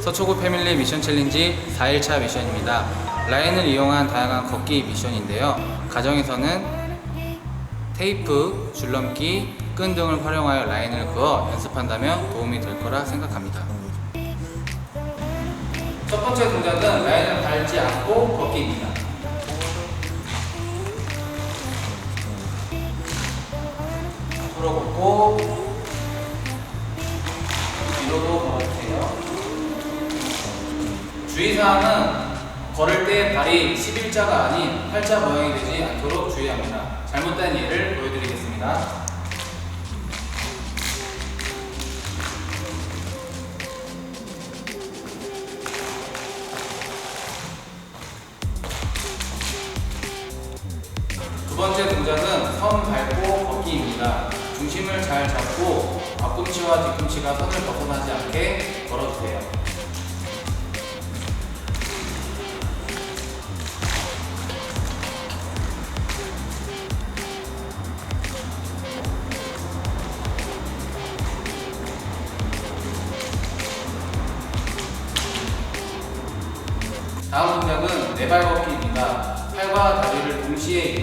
서초구 패밀리 미션 챌린지 4일차 미션입니다. 라인을 이용한 다양한 걷기 미션인데요. 가정에서는 테이프, 줄넘기, 끈 등을 활용하여 라인을 그어 연습한다면 도움이 될 거라 생각합니다. 첫 번째 동작은 라인을 밟지 않고 걷기입니다. 앞으로 걷고 뒤로도 걸어주세요. 주의사항은 걸을 때 발이 11자가 아닌 팔자 모양이 되지 않도록 주의합니다. 잘못된 예를 보여드리겠습니다. 두 번째 동작은 선 밟고 걷기입니다. 중심을 잘 잡고 앞꿈치와 뒤꿈치가 선을 벗어나지 않게 걸어주세요. 다음 동작은 네발 걷기입니다. 팔과 다리를 동시에